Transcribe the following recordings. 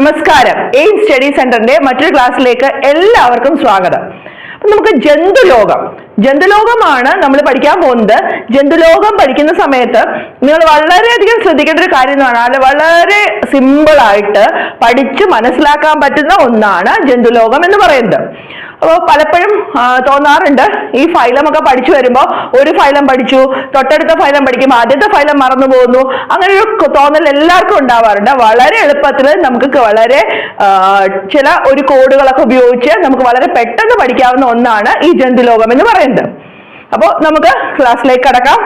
നമസ്കാരം. Aim study സെന്ററിന്റെ മറ്റൊരു ക്ലാസ്സിലേക്ക് എല്ലാവർക്കും സ്വാഗതം. നമുക്ക് ജന്തുലോകം. ജന്തുലോകമാണ് നമ്മൾ പഠിക്കാൻ പോകുന്നത്. ജന്തുലോകം പഠിക്കുന്ന സമയത്ത് നിങ്ങൾ വളരെയധികം ശ്രദ്ധിക്കേണ്ട ഒരു കാര്യം എന്ന് വളരെ സിമ്പിൾ ആയിട്ട് പഠിച്ച് മനസ്സിലാക്കാൻ പറ്റുന്ന ഒന്നാണ് ജന്തുലോകം എന്ന് പറയുന്നത്. അപ്പോൾ പലപ്പോഴും തോന്നാറുണ്ട് ഈ ഫൈലം ഒക്കെ പഠിച്ചു വരുമ്പോൾ ഒരു ഫൈലം പഠിച്ചു തൊട്ടടുത്ത ഫൈലം പഠിക്കുമ്പോൾ ആദ്യത്തെ ഫൈലം മറന്നു പോകുന്നു അങ്ങനെ ഒരു തോന്നൽ എല്ലാവർക്കും ഉണ്ടാവാറുണ്ട്. വളരെ എളുപ്പത്തിൽ നമുക്ക് വളരെ ചില ഒരു കോഡുകളൊക്കെ ഉപയോഗിച്ച് നമുക്ക് വളരെ പെട്ടെന്ന് പഠിക്കാവുന്ന ഒന്നാണ് ഈ ജന്തുലോകം എന്ന് പറയുന്നത്. അപ്പോൾ നമുക്ക് ക്ലാസ്സിലേക്ക് കടക്കാം.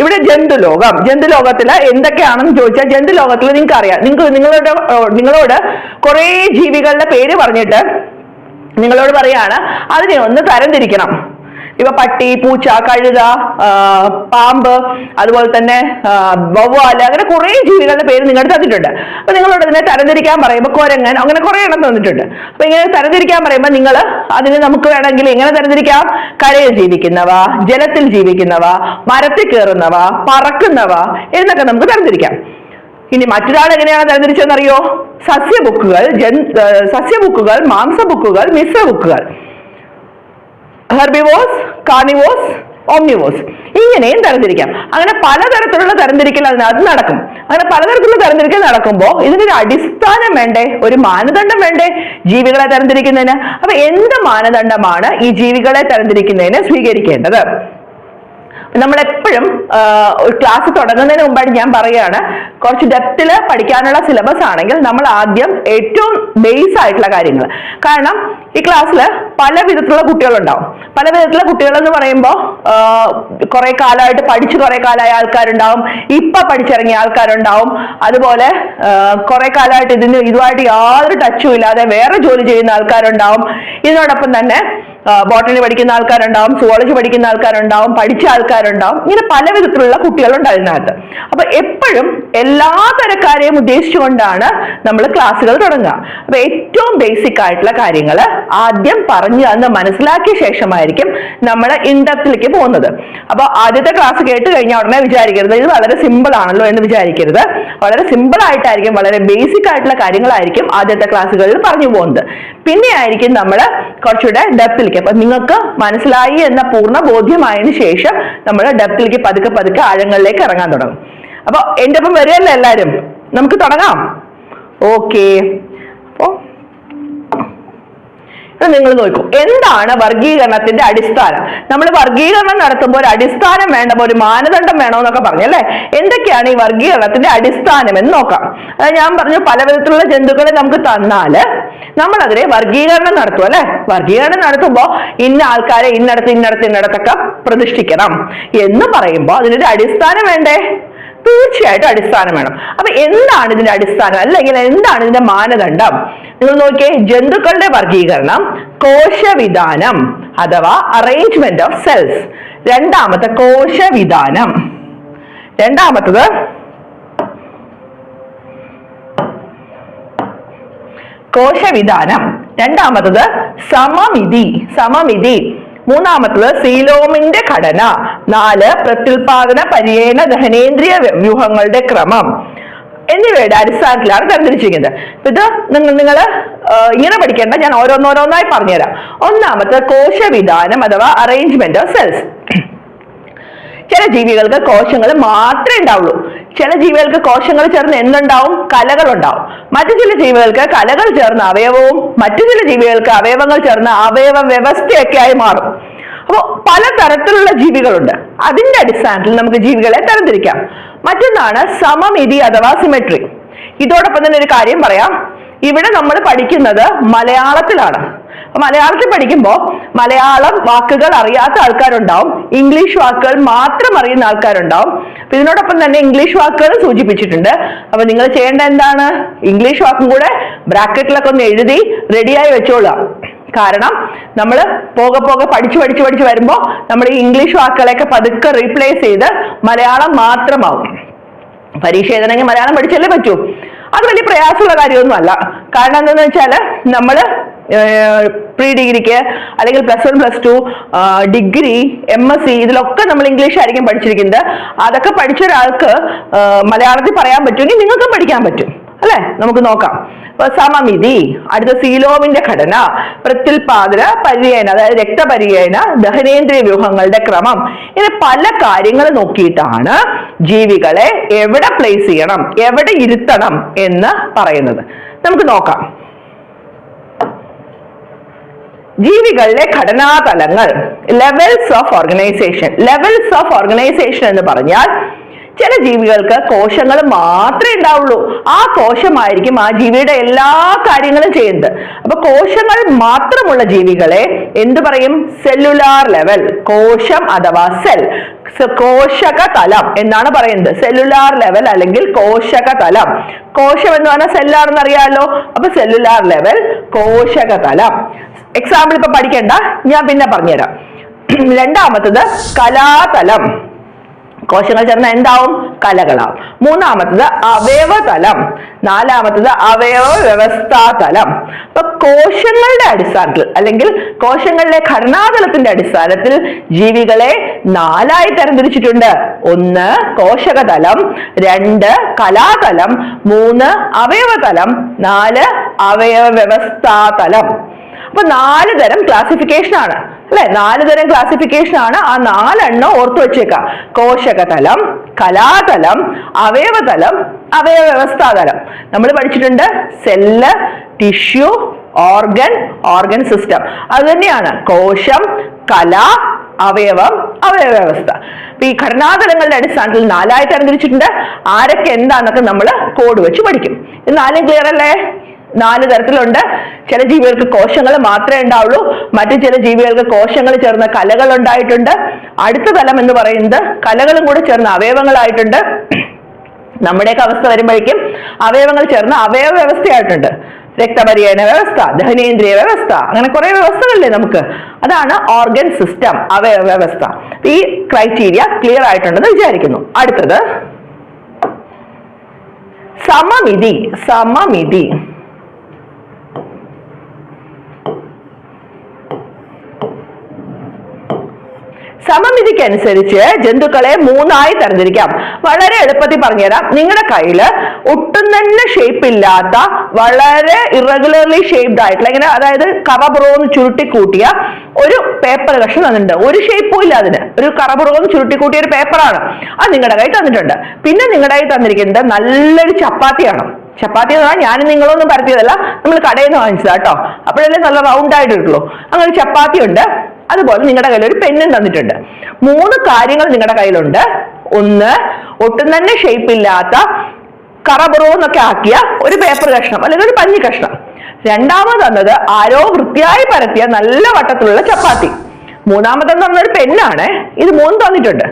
ഇവിടെ ജന്തുലോകം ജന്തുലോകത്തിൽ എന്തൊക്കെയാണെന്ന് ചോദിച്ചാൽ ജന്തുലോകത്തിൽ നിങ്ങൾക്ക് അറിയാം നിങ്ങൾക്ക് നിങ്ങളുടെ നിങ്ങളോട് കുറേ ജീവികളുടെ പേര് പറഞ്ഞിട്ട് നിങ്ങളോട് പറയാണ് അതിനെ ഒന്ന് തരംതിരിക്കണം. ഇപ്പൊ പട്ടി പൂച്ച കഴുത പാമ്പ് അതുപോലെ തന്നെ വവ്വാൽ അങ്ങനെ കുറെ ജീവികളുടെ പേര് നിങ്ങൾ തന്നിട്ടുണ്ട്. അപ്പൊ നിങ്ങളോട് ഇതിനെ തരംതിരിക്കാൻ പറയുമ്പോൾ കൊരങ്ങൻ അങ്ങനെ കുറെ എണ്ണം തന്നിട്ടുണ്ട്. അപ്പൊ ഇങ്ങനെ തരംതിരിക്കാൻ പറയുമ്പോൾ നിങ്ങൾ അതിന് നമുക്ക് വേണമെങ്കിൽ എങ്ങനെ തരംതിരിക്കാം? കരയിൽ ജീവിക്കുന്നവ ജലത്തിൽ ജീവിക്കുന്നവ മരത്തിൽ കയറുന്നവ പറക്കുന്നവ എന്നൊക്കെ നമുക്ക് തരംതിരിക്കാം. ഇനി മറ്റൊരാൾ എങ്ങനെയാണ് തരംതിരിച്ചതെന്നറിയോ സസ്യബുക്കുകൾ ജൻ സസ്യ ബുക്കുകൾ മാംസ ബുക്കുകൾ മിശ്ര ബുക്കുകൾ. Herbivores carnivores omnivores. ഇങ്ങനെയും തരംതിരിക്കാം അങ്ങനെ പലതരത്തിലുള്ള തരംതിരിക്കൽ അതിനകത്ത് നടക്കും. അങ്ങനെ പലതരത്തിലുള്ള തരംതിരിക്കൽ നടക്കുമ്പോൾ ഇതിനൊരു അടിസ്ഥാനം വേണ്ടേ? ഒരു മാനദണ്ഡം വേണ്ടേ ജീവികളെ തരംതിരിക്കുന്നതിന് അപ്പൊ എന്ത് മാനദണ്ഡമാണ് ഈ ജീവികളെ തരംതിരിക്കുന്നതിന് സ്വീകരിക്കേണ്ടത്? നമ്മൾ എപ്പോഴും ക്ലാസ് തുടങ്ങുന്നതിന് മുമ്പായിട്ട് ഞാൻ പറയുകയാണ് കുറച്ച് ഡെപ്തിൽ പഠിക്കാനുള്ള സിലബസ് ആണെങ്കിൽ നമ്മൾ ആദ്യം ഏറ്റവും ബേസ് ആയിട്ടുള്ള കാര്യങ്ങൾ. കാരണം ഈ ക്ലാസ്സിൽ പല വിധത്തിലുള്ള കുട്ടികളുണ്ടാവും. പല വിധത്തിലുള്ള കുട്ടികൾ എന്ന് പറയുമ്പോൾ കുറെ കാലമായിട്ട് പഠിച്ച് കുറെ കാലമായ ആൾക്കാരുണ്ടാവും. ഇപ്പൊ പഠിച്ചിറങ്ങിയ ആൾക്കാരുണ്ടാവും. അതുപോലെ കുറെ കാലമായിട്ട് ഇതിന് ഇതുമായിട്ട് യാതൊരു ടച്ചും ഇല്ലാതെ വേറെ ജോലി ചെയ്യുന്ന ആൾക്കാരുണ്ടാവും. ഇതിനോടൊപ്പം തന്നെ ബോട്ടണി പഠിക്കുന്ന ആൾക്കാരുണ്ടാവും സുവോളജി പഠിക്കുന്ന ആൾക്കാരുണ്ടാവും പഠിച്ച ആൾക്കാരുണ്ടാവും. ഇങ്ങനെ പല വിധത്തിലുള്ള കുട്ടികളുണ്ട് അതിനകത്ത് അപ്പൊ എപ്പോഴും എല്ലാ തരക്കാരെയും ഉദ്ദേശിച്ചുകൊണ്ടാണ് നമ്മൾ ക്ലാസ്സുകൾ തുടങ്ങുക. അപ്പൊ ഏറ്റവും ബേസിക് ആയിട്ടുള്ള കാര്യങ്ങൾ ആദ്യം പറഞ്ഞു തന്ന് മനസ്സിലാക്കിയ ശേഷമായിരിക്കും നമ്മൾ ഇൻഡപ്തിലേക്ക് പോകുന്നത്. അപ്പൊ ആദ്യത്തെ ക്ലാസ് കേട്ട് കഴിഞ്ഞാൽ ഉടനെ വിചാരിക്കരുത് ഇത് വളരെ സിമ്പിൾ ആണല്ലോ എന്ന് വിചാരിക്കരുത്. വളരെ സിമ്പിൾ ആയിട്ടായിരിക്കും വളരെ ബേസിക് ആയിട്ടുള്ള കാര്യങ്ങളായിരിക്കും ആദ്യത്തെ ക്ലാസ്സുകളിൽ പറഞ്ഞു പോകുന്നത്. പിന്നെ ആയിരിക്കും നമ്മൾ കുറച്ചുകൂടെ ഡെപ്തിലേക്ക് അപ്പൊ നിങ്ങൾക്ക് മനസ്സിലായി എന്ന പൂർണ ബോധ്യമായതിനു ശേഷം നമ്മൾ ഡെപ്തിലേക്ക് പതുക്കെ പതുക്കെ ആഴങ്ങളിലേക്ക് ഇറങ്ങാൻ തുടങ്ങും. അപ്പൊ എന്റെ ഒപ്പം വരികയല്ലേ എല്ലാരും? നമുക്ക് തുടങ്ങാം. ഓക്കെ നിങ്ങൾ നോക്കൂ. എന്താണ് വർഗീകരണത്തിന്റെ അടിസ്ഥാനം? നമ്മൾ വർഗീകരണം നടത്തുമ്പോൾ ഒരു അടിസ്ഥാനം വേണ്ട ഒരു മാനദണ്ഡം വേണമെന്നൊക്കെ പറഞ്ഞു അല്ലേ? എന്തൊക്കെയാണ് ഈ വർഗീകരണത്തിന്റെ അടിസ്ഥാനം എന്ന് നോക്കാം. അതായത് ഞാൻ പറഞ്ഞു പല വിധത്തിലുള്ള ജന്തുക്കളെ നമുക്ക് തന്നാൽ നമ്മൾ അതിനെ വർഗീകരണം നടത്തും അല്ലെ? വർഗീകരണം നടത്തുമ്പോൾ ഇന്ന ആൾക്കാരെ ഇന്നടത്ത് ഇന്നടത്ത് ഇന്നടത്തൊക്കെ പ്രതിഷ്ഠിക്കണം എന്ന് പറയുമ്പോൾ അതിനൊരു അടിസ്ഥാനം വേണ്ടേ? തീർച്ചയായിട്ടും അടിസ്ഥാനം വേണം. അപ്പൊ എന്താണ് ഇതിന്റെ അടിസ്ഥാനം? അല്ലെങ്കിൽ എന്താണ് ഇതിന്റെ മാനദണ്ഡം? നിങ്ങൾ നോക്കിയേ ജന്തുക്കളുടെ വർഗീകരണം കോശവിധാനം അഥവാ അറേഞ്ച്മെന്റ് ഓഫ് സെൽസ് രണ്ടാമത്തെ കോശവിധാനം. രണ്ടാമത്തത് കോശവിധാനം. രണ്ടാമത്തത് സമമിതി. സമമിതി. മൂന്നാമത്തത് സീലോമിന്റെ ഘടന. നാല് പ്രത്യുൽപാദന പര്യേണ ദഹനേന്ദ്രിയ വ്യൂഹങ്ങളുടെ ക്രമം. എന്നിവയുടെ അടിസ്ഥാനത്തിലാണ് തരംതിരിച്ചിരിക്കുന്നത് ഇത് നിങ്ങൾ നിങ്ങൾ ഇങ്ങനെ പഠിക്കേണ്ട ഞാൻ ഓരോന്നോരോന്നായി പറഞ്ഞുതരാം. ഒന്നാമത്തെ കോശവിധാനം അഥവാ അറേഞ്ച്മെന്റ് ഓഫ് സെൽസ് ചില ജീവികൾക്ക് കോശങ്ങൾ മാത്രമേ ഉണ്ടാവുള്ളൂ. ചില ജീവികൾക്ക് കോശങ്ങൾ ചേർന്ന് എന്തുണ്ടാവും? കലകൾ ഉണ്ടാവും മറ്റു ചില ജീവികൾക്ക് കലകൾ ചേർന്ന അവയവവും മറ്റു ചില ജീവികൾക്ക് അവയവങ്ങൾ ചേർന്ന അവയവ വ്യവസ്ഥയൊക്കെ ആയി മാറും. അപ്പോൾ പലതരത്തിലുള്ള ജീവികളുണ്ട്. അതിന്റെ അടിസ്ഥാനത്തിൽ നമുക്ക് ജീവികളെ തരംതിരിക്കാം. മറ്റൊന്നാണ് സമമിതി അഥവാ സിമെട്രി ഇതോടൊപ്പം തന്നെ ഒരു കാര്യം പറയാം. ഇവിടെ നമ്മൾ പഠിക്കുന്നത് മലയാളത്തിലാണ്. മലയാളത്തിൽ പഠിക്കുമ്പോൾ മലയാളം വാക്കുകൾ അറിയാത്ത ആൾക്കാരുണ്ടാവും ഇംഗ്ലീഷ് വാക്കുകൾ മാത്രം അറിയുന്ന ആൾക്കാരുണ്ടാവും. അപ്പൊ ഇതിനോടൊപ്പം തന്നെ ഇംഗ്ലീഷ് വാക്കുകൾ സൂചിപ്പിച്ചിട്ടുണ്ട്. അപ്പൊ നിങ്ങൾ ചെയ്യേണ്ട എന്താണ്? ഇംഗ്ലീഷ് വാക്കും കൂടെ ബ്രാക്കറ്റിലൊക്കെ ഒന്ന് എഴുതി റെഡിയായി വെച്ചോളുക. കാരണം നമ്മൾ പോകെ പോകെ പഠിച്ചു പഠിച്ചു പഠിച്ചു വരുമ്പോൾ നമ്മൾ ഈ ഇംഗ്ലീഷ് വാക്കുകളെയൊക്കെ പതുക്കെ റീപ്ലേസ് ചെയ്ത് മലയാളം മാത്രമാവും. പരീക്ഷ എഴുതണമെങ്കിൽ മലയാളം പഠിച്ചല്ലേ പറ്റൂ? അത് വലിയ പ്രയാസമുള്ള കാര്യമൊന്നും അല്ല കാരണം എന്താണെന്ന് വെച്ചാൽ നമ്മൾ പ്രീ ഡിഗ്രിക്ക് അല്ലെങ്കിൽ plus one plus two degree M S C ഇതിലൊക്കെ നമ്മൾ ഇംഗ്ലീഷ് ആയിരിക്കും പഠിച്ചിരിക്കുന്നത്. അതൊക്കെ പഠിച്ച ഒരാൾക്ക് മലയാളത്തിൽ പറയാൻ പറ്റുമെങ്കിൽ നിങ്ങൾക്കും പഠിക്കാൻ പറ്റും. അല്ലെ? നമുക്ക് നോക്കാം. സമമിതി അടുത്ത സീലോമിന്റെ ഘടന പ്രത്യുൽപാദന പര്യേന അതായത് രക്തപര്യേന ദഹനേന്ദ്രിയ വ്യൂഹങ്ങളുടെ ക്രമം. ഇങ്ങനെ പല കാര്യങ്ങൾ നോക്കിയിട്ടാണ് ജീവികളെ എവിടെ പ്ലേസ് ചെയ്യണം എവിടെ ഇരുത്തണം എന്ന് പറയുന്നത്. നമുക്ക് നോക്കാം. ജീവികളിലെ ഘടനാതലങ്ങൾ levels of organisation levels of organisation എന്ന് പറഞ്ഞാൽ ചില ജീവികൾക്ക് കോശങ്ങൾ മാത്രമേ ഉണ്ടാവുള്ളൂ. ആ കോശമായിരിക്കും ആ ജീവിയുടെ എല്ലാ കാര്യങ്ങളും ചെയ്യുന്നത്. അപ്പൊ കോശങ്ങൾ മാത്രമുള്ള ജീവികളെ എന്ത് പറയും? സെല്ലുലാർ ലെവൽ കോശം അഥവാ സെൽ കോശക തലം എന്നാണ് പറയുന്നത്. സെല്ലുലാർ ലെവൽ അല്ലെങ്കിൽ കോശക തലം കോശം എന്ന് പറഞ്ഞാൽ സെല്ലാണെന്ന് അറിയാമല്ലോ അപ്പൊ സെല്ലുലാർ ലെവൽ കോശക തലം എക്സാമ്പിൾ ഇപ്പൊ പഠിക്കണ്ട. ഞാൻ പിന്നെ പറഞ്ഞുതരാം. രണ്ടാമത്തത് കലാതലം. കോശങ്ങൾ ചേർന്ന എന്താവും? കലകളാവും. മൂന്നാമത്തത് അവയവതലം. നാലാമത്തത് അവയവ വ്യവസ്ഥാതലം അപ്പൊ കോശങ്ങളുടെ അടിസ്ഥാനത്തിൽ അല്ലെങ്കിൽ കോശങ്ങളുടെ ഘടനാതലത്തിന്റെ അടിസ്ഥാനത്തിൽ ജീവികളെ നാലായി തരംതിരിച്ചിട്ടുണ്ട്. ഒന്ന് കോശകതലം രണ്ട് കലാതലം മൂന്ന് അവയവതലം നാല് അവയവ വ്യവസ്ഥാതലം അപ്പൊ നാല് തരം ക്ലാസിഫിക്കേഷൻ ആണ്. അല്ലെ? നാല് തരം ക്ലാസിഫിക്കേഷൻ ആണ്. ആ നാലെണ്ണം ഓർത്തു വെച്ചേക്കാം. കോശകതലം കലാതലം അവയവതലം അവയവ വ്യവസ്ഥാതലം നമ്മൾ പഠിച്ചിട്ടുണ്ട് cell tissue organ organ system അത് തന്നെയാണ്. കോശം കല അവയവം അവയവ വ്യവസ്ഥ അപ്പൊ ഈ ഘടനാതലങ്ങളുടെ അടിസ്ഥാനത്തിൽ നാലായി തരംതിരിച്ചിട്ടുണ്ട് ആരൊക്കെ എന്താന്നൊക്കെ നമ്മൾ കോഡ് വെച്ച് പഠിക്കും. നാലും ക്ലിയർ അല്ലേ? നാല് തരത്തിലുണ്ട്. ചില ജീവികൾക്ക് കോശങ്ങൾ മാത്രമേ ഉണ്ടാവുള്ളൂ. മറ്റു ചില ജീവികൾക്ക് കോശങ്ങൾ ചേർന്ന കലകൾ ഉണ്ടായിട്ടുണ്ട്. അടുത്ത തലം എന്ന് പറയുന്നത് കലകളും കൂടെ ചേർന്ന അവയവങ്ങളായിട്ടുണ്ട്. നമ്മുടെയൊക്കെ അവസ്ഥ വരുമ്പോഴേക്കും അവയവങ്ങൾ ചേർന്ന അവയവ വ്യവസ്ഥയായിട്ടുണ്ട്. രക്തപര്യന വ്യവസ്ഥ ദഹനേന്ദ്രിയ വ്യവസ്ഥ അങ്ങനെ കുറെ വ്യവസ്ഥകളില്ലേ നമുക്ക്? അതാണ് ഓർഗൻ സിസ്റ്റം അവയവ വ്യവസ്ഥ. ഈ ക്രൈറ്റീരിയ ക്ലിയർ ആയിട്ടുണ്ടെന്ന് വിചാരിക്കുന്നു. അടുത്തത്. സമമിതി സമമിതി. സമമിതിക്കനുസരിച്ച് ജന്തുക്കളെ മൂന്നായി തരംതിരിക്കാം. വളരെ എളുപ്പത്തിൽ പറഞ്ഞുതരാം. നിങ്ങളുടെ കയ്യിൽ ഒട്ടും തന്നെ ഷേപ്പ് ഇല്ലാത്ത വളരെ ഇറഗുലർലി ഷേപ്ഡ് ആയിട്ടുള്ള ഇങ്ങനെ അതായത് കറബുറവെന്ന് ചുരുട്ടി കൂട്ടിയ ഒരു പേപ്പർ കഷ്ണം തന്നിട്ടുണ്ട്. ഒരു ഷേപ്പും ഇല്ല അതിന്. ഒരു കറബുറവെന്ന് ചുരുട്ടി കൂട്ടിയ ഒരു പേപ്പറാണ് അത് നിങ്ങളുടെ കയ്യിൽ തന്നിട്ടുണ്ട്. പിന്നെ നിങ്ങളുടെ കയ്യിൽ തന്നിരിക്കുന്നത് നല്ലൊരു ചപ്പാത്തിയാണ്. ചപ്പാത്തി എന്ന് പറഞ്ഞാൽ ഞാനും നിങ്ങളൊന്നും പരത്തിയതല്ല. നമ്മൾ കടയിൽ നിന്ന് വാങ്ങിച്ചതാ കേട്ടോ അപ്പോഴല്ലേ നല്ല റൗണ്ട് ആയിട്ട് കിട്ടുള്ളൂ. അങ്ങനെ ചപ്പാത്തി ഉണ്ട്. അതുപോലെ നിങ്ങളുടെ കയ്യിൽ ഒരു പെന്നും തന്നിട്ടുണ്ട്. മൂന്ന് കാര്യങ്ങൾ നിങ്ങളുടെ കയ്യിലുണ്ട്. ഒന്ന് ഒട്ടും തന്നെ ഷേപ്പ് ഇല്ലാത്ത കറബുറോന്നൊക്കെ ആക്കിയ ഒരു പേപ്പർ കഷ്ണം അല്ലെങ്കിൽ ഒരു പഞ്ഞി കഷ്ണം. രണ്ടാമത് തന്നത് ആരോ വൃത്തിയായി പരത്തിയ നല്ല വട്ടത്തിലുള്ള ചപ്പാത്തി. മൂന്നാമതെന്ന് പറഞ്ഞൊരു പെണ്ണാണ് ഇത് മൂന്ന് തന്നിട്ടുണ്ട്.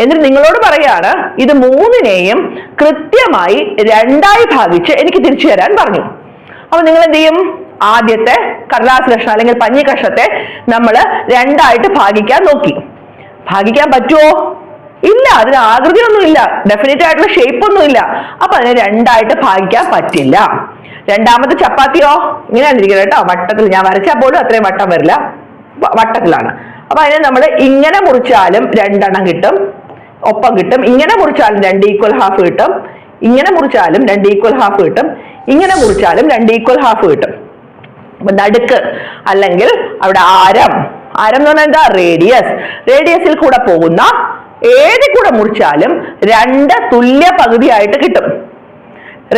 എന്നിട്ട് നിങ്ങളോട് പറയാണ് ഇത് മൂന്നിനെയും കൃത്യമായി രണ്ടായി ഭാഗിച്ച് എനിക്ക് തിരിച്ചു തരാൻ പറഞ്ഞു. അപ്പൊ നിങ്ങൾ എന്ത് ചെയ്യും ആദ്യത്തെ കടലാസ് കഷ്ണം അല്ലെങ്കിൽ പഞ്ഞി കഷ്ണത്തെ നമ്മൾ രണ്ടായിട്ട് ഭാഗിക്കാൻ നോക്കി. ഭാഗിക്കാൻ പറ്റുമോ ഇല്ല അതിന് ആകൃതിയൊന്നും ഇല്ല ഡെഫിനറ്റ് ആയിട്ടുള്ള ഷേപ്പ് ഒന്നും ഇല്ല അപ്പൊ അതിനെ രണ്ടായിട്ട് ഭാഗിക്കാൻ പറ്റില്ല. രണ്ടാമത്തെ ചപ്പാത്തിയോ? ഇങ്ങനെയാണ് ഇരിക്കുന്നത് കേട്ടോ. വട്ടത്തിൽ ഞാൻ വരച്ചാൽ പോലും അത്രയും വട്ടം വരില്ല. വട്ടത്തിലാണ്. അപ്പൊ അതിനെ നമ്മൾ ഇങ്ങനെ മുറിച്ചാലും രണ്ടെണ്ണം കിട്ടും. ഒപ്പം കിട്ടും. ഇങ്ങനെ മുറിച്ചാലും രണ്ട് ഈക്വൽ ഹാഫ് കിട്ടും. ഇങ്ങനെ മുറിച്ചാലും രണ്ട് ഈക്വൽ ഹാഫ് കിട്ടും. ഇങ്ങനെ മുറിച്ചാലും രണ്ട് ഈക്വൽ ഹാഫ് കിട്ടും. നടുക്ക് അല്ലെങ്കിൽ അവിടെ ആരം. ആരം എന്ന് പറഞ്ഞാൽ എന്താ? റേഡിയസ് റേഡിയസിൽ കൂടെ പോകുന്ന ഏത് കൂടെ മുറിച്ചാലും രണ്ട് തുല്യ പകുതിയായിട്ട് കിട്ടും.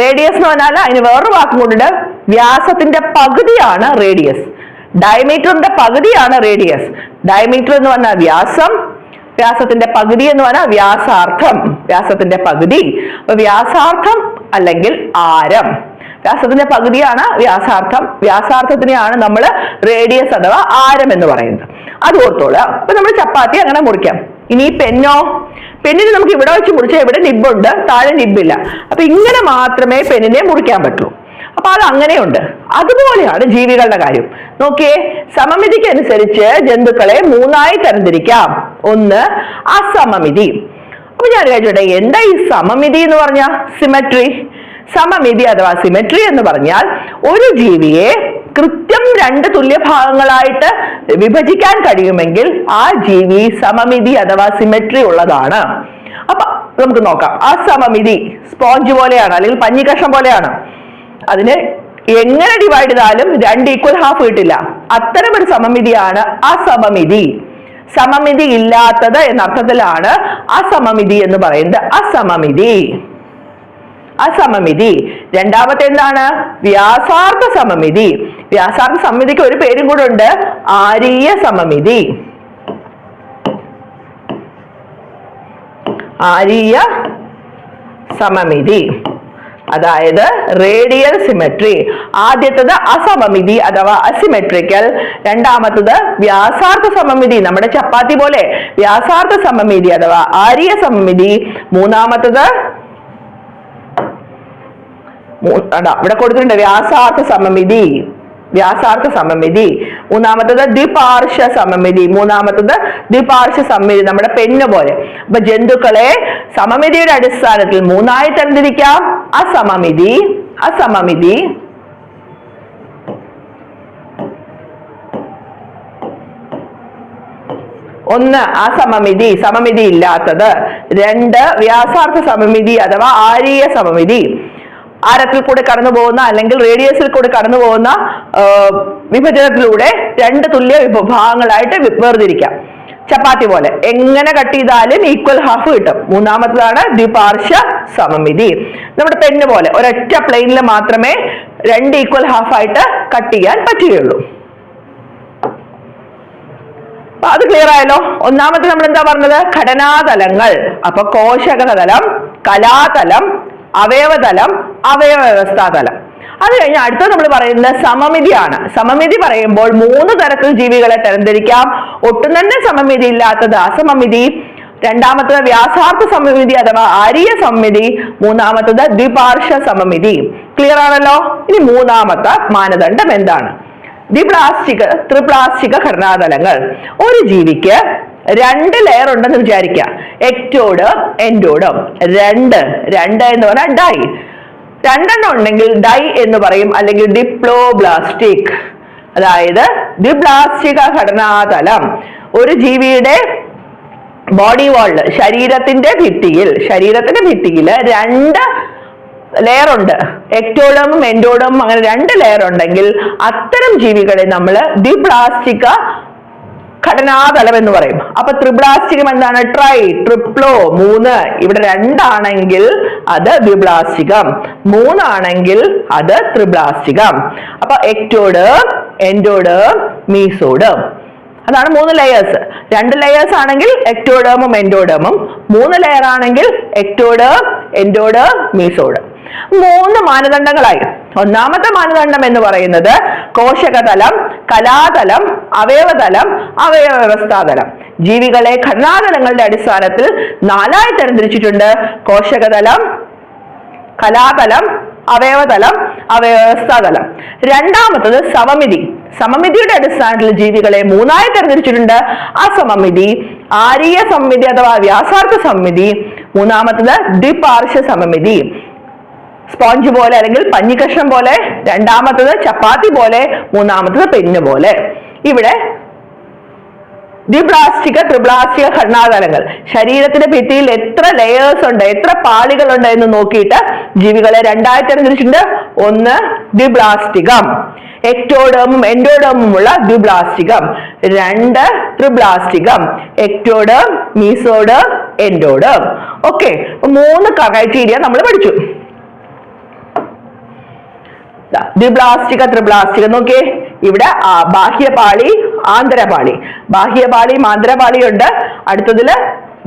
റേഡിയസ് എന്ന് പറഞ്ഞാൽ അതിന് വേറൊരു വാക്കും കൊണ്ടുണ്ട് വ്യാസത്തിന്റെ പകുതിയാണ് റേഡിയസ് ഡയമീറ്ററിന്റെ പകുതിയാണ് റേഡിയസ് ഡയമീറ്റർ എന്ന് പറഞ്ഞാൽ വ്യാസം. വ്യാസത്തിന്റെ പകുതി എന്ന് പറഞ്ഞാൽ വ്യാസാർത്ഥം. വ്യാസത്തിന്റെ പകുതി. വ്യാസാർത്ഥം അല്ലെങ്കിൽ ആരം. വ്യാസത്തിന്റെ പകുതിയാണ് വ്യാസാർത്ഥം. വ്യാസാർത്ഥത്തിനെയാണ് നമ്മൾ റേഡിയസ് അഥവാ ആരം എന്ന് പറയുന്നത്. അത് ഓർത്തോളുക. അപ്പൊ നമ്മൾ ചപ്പാത്തി അങ്ങനെ മുറിക്കാം. ഇനി പെന്നോ? പെന്നിന് നമുക്ക് ഇവിടെ വെച്ച് മുറിച്ചാൽ ഇവിടെ നിബുണ്ട്. താഴെ നിബില്ല. അപ്പൊ ഇങ്ങനെ മാത്രമേ പെന്നിനെ മുറിക്കാൻ പറ്റൂ. അപ്പൊ അത് അങ്ങനെയുണ്ട്. അതുപോലെയാണ് ജീവികളുടെ കാര്യം. നോക്കിയേ സമമിതിക്ക് അനുസരിച്ച് ജന്തുക്കളെ മൂന്നായി തരംതിരിക്കാം. ഒന്ന് അസമമിതി. അപ്പൊ ഞാൻ ചോദിച്ചോട്ടെ എന്താ ഈ സമമിതി എന്ന് പറഞ്ഞ? സിമെട്രി സമമിതി അഥവാ സിമെട്രി എന്ന് പറഞ്ഞാൽ ഒരു ജീവിയെ കൃത്യം രണ്ട് തുല്യ ഭാഗങ്ങളായിട്ട് വിഭജിക്കാൻ കഴിയുമെങ്കിൽ ആ ജീവി സമമിതി അഥവാ സിമെട്രി ഉള്ളതാണ്. അപ്പൊ നമുക്ക് നോക്കാം. അസമമിതി സ്പോഞ്ച് പോലെയാണ് അല്ലെങ്കിൽ പഞ്ഞിക്കഷം പോലെയാണ്. അതിന് എങ്ങനെ ഡിവൈഡ് ചെയ്താലും രണ്ട് ഈക്വൽ ഹാഫ് കിട്ടില്ല. അത്തരമൊരു സമമിതിയാണ് അസമമിതി. സമമിതി ഇല്ലാത്തത് എന്ന അർത്ഥത്തിലാണ് അസമമിതി എന്ന് പറയുന്നത്. അസമമിതി. അസമമിതി. രണ്ടാമത്തെ എന്താണ്? വ്യാസാർത്ഥ സമമിതി. വ്യാസാർത്ഥ സമമിതിക്ക് ഒരു പേരും കൂടെ ഉണ്ട്. ആരീയ സമമിതി. ആരീയ സമമിതി. അതായത് റേഡിയൽ സിമെട്രി ആദ്യത്തത് അസമമിതി അഥവാ അസിമെട്രിക്കൽ രണ്ടാമത്തത് വ്യാസാർത്ഥ സമമിതി നമ്മുടെ ചപ്പാത്തി പോലെ വ്യാസാർത്ഥ സമമിതി അഥവാ ആര്യ സമമിതി. മൂന്നാമത്തത് ഇവിടെ കൊടുത്തിട്ടുണ്ട് വ്യാസാർത്ഥ സമമിതി വ്യാസാർത്ഥ സമമിതി. മൂന്നാമത്തത് ദ്വിപാർശ്വ സമമിതി മൂന്നാമത്തത് ദ്വിപാർശ്വ സമമിതി നമ്മുടെ പെണ്ണ് പോലെ. അപ്പൊ ജന്തുക്കളെ സമമിതിയുടെ അടിസ്ഥാനത്തിൽ മൂന്നായി തരംതിരിക്കാം. അസമമിതി അസമമിതി ഒന്ന് അസമമിതി സമമിതി ഇല്ലാത്തത്. രണ്ട് വ്യാസാർത്ഥ സമമിതി അഥവാ ആരീയ സമമിതി. ആരത്തിൽ കൂടെ കടന്നു പോകുന്ന അല്ലെങ്കിൽ റേഡിയസിൽ കൂടെ കടന്നു പോകുന്ന വിഭജനത്തിലൂടെ രണ്ട് തുല്യ വിഭാഗങ്ങളായിട്ട് വേർതിരിക്കാം. ചപ്പാത്തി പോലെ. എങ്ങനെ കട്ട് ചെയ്താലും ഈക്വൽ ഹാഫ് കിട്ടും. മൂന്നാമത്തതാണ് ദ്വിപാർശ്വ സമമിതി. നമ്മുടെ പെണ്ണ് പോലെ ഒരൊറ്റ പ്ലെയിനിൽ മാത്രമേ രണ്ട് ഈക്വൽ ഹാഫ് ആയിട്ട് കട്ട് ചെയ്യാൻ പറ്റുകയുള്ളൂ. അത് ക്ലിയർ ആയല്ലോ? ഒന്നാമത്തെ നമ്മൾ എന്താ പറഞ്ഞത്? ഘടനാതലങ്ങൾ. അപ്പൊ കോശകതലം കലാതലം അവയവതലം അവയവ വ്യവസ്ഥാതലം അത് കഴിഞ്ഞ് അടുത്ത നമ്മൾ പറയുന്നത് സമമിതിയാണ്. സമമിതി പറയുമ്പോൾ മൂന്ന് തരത്തിൽ ജീവികളെ തരംതിരിക്കാം. ഒട്ടും തന്നെ സമമിതി ഇല്ലാത്തത് അസമമിതി. രണ്ടാമത്തത് വ്യാസാർത്ഥ സമമിതി അഥവാ ആര്യ സമമിതി. മൂന്നാമത്തത് ദ്വിപാർശ്വ സമമിതി. ക്ലിയർ ആണല്ലോ? ഇനി മൂന്നാമത്തെ മാനദണ്ഡം എന്താണ്? ദ്വിപ്ലാസ്റ്റിക് ത്രിപ്ലാസ്റ്റിക ഘടനാതലങ്ങൾ. ഒരു ജീവിക്ക് രണ്ട് ലെയർ ഉണ്ടെന്ന് വിചാരിക്കുക. എക്ടോഡ് എൻഡോഡും രണ്ട്. രണ്ട് എന്ന് പറഞ്ഞാൽ ഡൈ. രണ്ടെണ്ണം ഉണ്ടെങ്കിൽ ഡൈ എന്ന് പറയും അല്ലെങ്കിൽ ഡിപ്ലോബ്ലാസ്റ്റിക് അതായത് ദ്വിപ്ലാസ്റ്റിക ഘടനാതലം. ഒരു ജീവിയുടെ ബോഡി വാളിൽ ശരീരത്തിന്റെ ഭിത്തിയിൽ ശരീരത്തിന്റെ ഭിത്തിയിൽ രണ്ട് ലെയർ ഉണ്ട്. എക്ടോഡമും എൻഡോഡമും അങ്ങനെ രണ്ട് ലെയർ ഉണ്ടെങ്കിൽ അത്തരം ജീവികളെ നമ്മൾ ദ്വിപ്ലാസ്റ്റിക ഘടനാതലം എന്ന് പറയും. അപ്പൊ ത്രിപ്ലാസ്റ്റികം എന്താണ്? ട്രൈ ട്രിപ്ലോ മൂന്ന്. ഇവിടെ രണ്ടാണെങ്കിൽ അത് ദ്വിപ്ലാസ്റ്റികം മൂന്നാണെങ്കിൽ അത് ത്രിപ്ലാസ്റ്റികം അപ്പൊ എക്ടോഡ് എൻഡോഡ് മീസോഡ് അതാണ് മൂന്ന് ലെയേഴ്സ് രണ്ട് ലെയേഴ്സ് ആണെങ്കിൽ എക്ടോഡേമും എൻഡോഡേമും മൂന്ന് ലെയർ ആണെങ്കിൽ എക്ടോഡ് എൻഡോഡ് മീസോഡ് മൂന്ന് മാനദണ്ഡങ്ങളായി. ഒന്നാമത്തെ മാനദണ്ഡം എന്ന് പറയുന്നത് കോശകതലം കലാതലം അവയവതലം അവയവ വ്യവസ്ഥാതലം ജീവികളെ ഘടനാതലങ്ങളുടെ അടിസ്ഥാനത്തിൽ നാലായി തരംതിരിച്ചിട്ടുണ്ട്. കോശകതലം കലാതലം അവയവതലം അവയവസ്ഥാതലം രണ്ടാമത്തത് സമമിതി. സമമിതിയുടെ അടിസ്ഥാനത്തിൽ ജീവികളെ മൂന്നായി തരംതിരിച്ചിട്ടുണ്ട് അസമമിതി ആരീയ സമമിതി അഥവാ വ്യാസാർത്ഥ സമമിതി. മൂന്നാമത്തത് ദ്വിപാർശ്വ സമമിതി. സ്പോഞ്ച് പോലെ അല്ലെങ്കിൽ പഞ്ഞിക്കഷ്ണം പോലെ. രണ്ടാമത്തത് ചപ്പാത്തി പോലെ. മൂന്നാമത്തത് പെന്ന് പോലെ. ഇവിടെ ദ്വിപ്ലാസ്റ്റിക ത്രിപ്ലാസ്റ്റിക ഘടനാതലങ്ങൾ. ശരീരത്തിന്റെ ഭിത്തിയിൽ എത്ര ലെയേഴ്സ് ഉണ്ട് എത്ര പാളികൾ ഉണ്ട് എന്ന് നോക്കിയിട്ട് ജീവികളെ രണ്ടായി തരംതിരിച്ചിട്ടുണ്ട് ഒന്ന് ദ്വിപ്ലാസ്റ്റികം എക്ടോഡമും എൻഡോഡമുമുള്ള ദ്വിപ്ലാസ്റ്റികം രണ്ട് ത്രിപ്ലാസ്റ്റികം എക്ടോഡ് മീസോഡ് എൻഡോഡ് ഓക്കെ മൂന്ന് ക്രൈറ്റീരിയ നമ്മൾ പഠിച്ചു. ദാ, ത്രിബ്ലാസ്റ്റിക നോക്കിയേ ഇവിടെ ബാഹ്യപാളി ആന്തരപാളി. ബാഹ്യപാളി ആന്തരപാളി ഉണ്ട്. അടുത്തതിൽ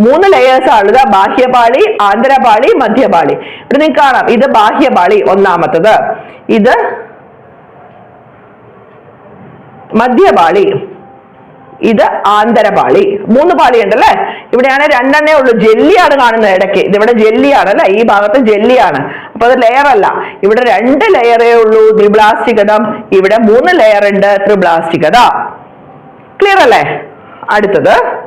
മൂന്ന് ലെയേഴ്സ് ആണുള്ളത് ബാഹ്യപാളി ആന്തരപാളി മധ്യപാളി. ഇവിടെ നിങ്ങൾക്ക് കാണാം ഇത് ബാഹ്യപാളി ഒന്നാമത്തത്. ഇത് മധ്യപാളി. ഇത് ആന്തരപാളി. മൂന്ന് പാളി ഉണ്ടല്ലേ ഇവിടെയാണ് രണ്ടെണ്ണേ ഉള്ളൂ. ജെല്ലിയാണ് കാണുന്നത് ഇടയ്ക്ക്. ഇതിവിടെ ജെല്ലിയാണ് അല്ലെ? ഈ ഭാഗത്ത് ജെല്ലിയാണ്. അപ്പൊ അത് ലെയർ അല്ല. ഇവിടെ രണ്ട് ലെയറേ ഉള്ളൂ. ത്രിബ്ലാസ്റ്റികതം ഇവിടെ മൂന്ന് ലെയർ ഉണ്ട്. ത്രിബ്ലാസ്റ്റികത ക്ലിയർ അല്ലേ? അടുത്തത്.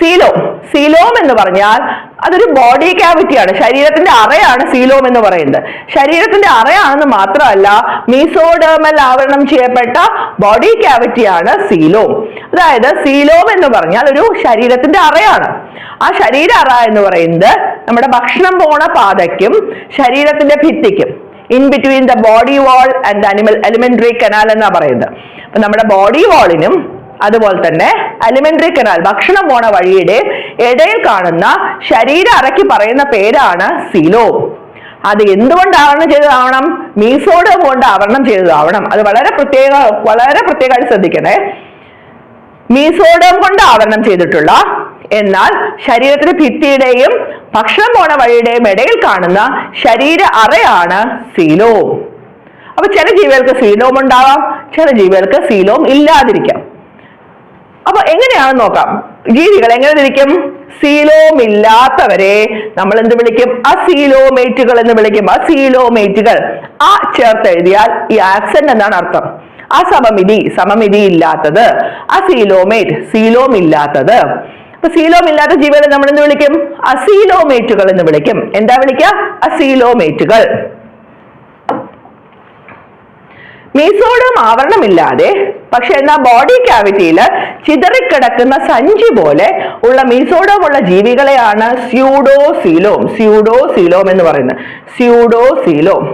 സീലോം. സീലോം എന്ന് പറഞ്ഞാൽ അതൊരു ബോഡി ക്യാവിറ്റിയാണ് ശരീരത്തിന്റെ അറയാണ് സീലോം എന്ന് പറയുന്നത്. ശരീരത്തിന്റെ അറയാണെന്ന് മാത്രമല്ല മീസോഡേമൽ ആവരണം ചെയ്യപ്പെട്ട ബോഡി ക്യാവിറ്റിയാണ് സീലോം. അതായത് സീലോം എന്ന് പറഞ്ഞാൽ ഒരു ശരീരത്തിന്റെ അറയാണ്. ആ ശരീര അറ എന്ന് പറയുന്നത് നമ്മുടെ ഭക്ഷണം പോണ പാതയ്ക്കും ശരീരത്തിന്റെ ഭിത്തിക്കും. In between the body wall and animal alimentary canal എന്നാണ് പറയുന്നത്. അപ്പൊ നമ്മുടെ ബോഡി വാളിനും അതുപോലെ തന്നെ അലിമെന്ററി കനാൽ ഭക്ഷണം പോണ വഴിയുടെ ഇടയിൽ കാണുന്ന ശരീരം അറക്കി പറയുന്ന പേരാണ് സിലോ അത് എന്തുകൊണ്ട് ആവരണം ചെയ്തതാവണം മീസോഡ് കൊണ്ട് ആവരണം ചെയ്തതാവണം അത് വളരെ പ്രത്യേക വളരെ പ്രത്യേകമായിട്ട് ശ്രദ്ധിക്കണേ. മീസോഡം കൊണ്ട് ആവരണം ചെയ്തിട്ടുള്ള എന്നാൽ ശരീരത്തിന് ഭിത്തിയുടെയും ഭക്ഷണം പോണ വഴിയുടെയും ഇടയിൽ കാണുന്ന ശരീര അറയാണ് സീലോം അപ്പൊ ചില ജീവികൾക്ക് സീലോം ഉണ്ടാവാം ചില ജീവികൾക്ക് സീലോം ഇല്ലാതിരിക്കാം. അപ്പൊ എങ്ങനെയാണ് നോക്കാം? ജീവികൾ എങ്ങനെ തിരിക്കും സീലോമില്ലാത്തവരെ നമ്മൾ എന്ത് വിളിക്കും? അസീലോമേറ്റുകൾ എന്ന് വിളിക്കും. അസീലോമേറ്റുകൾ. ആ ചേർത്ത് എഴുതിയാൽ ഈ ആക്സെന്റ് എന്നാണ് അർത്ഥം. അസമമിതി സമമിതി ഇല്ലാത്തത് അസീലോമേറ്റ് സീലോം ഇല്ലാത്തത് അപ്പൊ സീലോം ഇല്ലാത്ത ജീവികളെ നമ്മൾ എന്ത് വിളിക്കും? അസീലോമേറ്റുകൾ എന്ന് വിളിക്കും. എന്താ വിളിക്കുക? അസീലോമേറ്റുകൾ. മീസോഡം ആവരണമില്ലാതെ പക്ഷെ എന്നാ ബോഡി ക്യാവിറ്റിയിൽ ചിതറിക്കിടക്കുന്ന സഞ്ചി പോലെ ഉള്ള മീസോഡം ഉള്ള ജീവികളെയാണ് സ്യൂഡോ സീലോം സ്യൂഡോ സീലോം എന്ന് പറയുന്നത്. സ്യൂഡോ സീലോം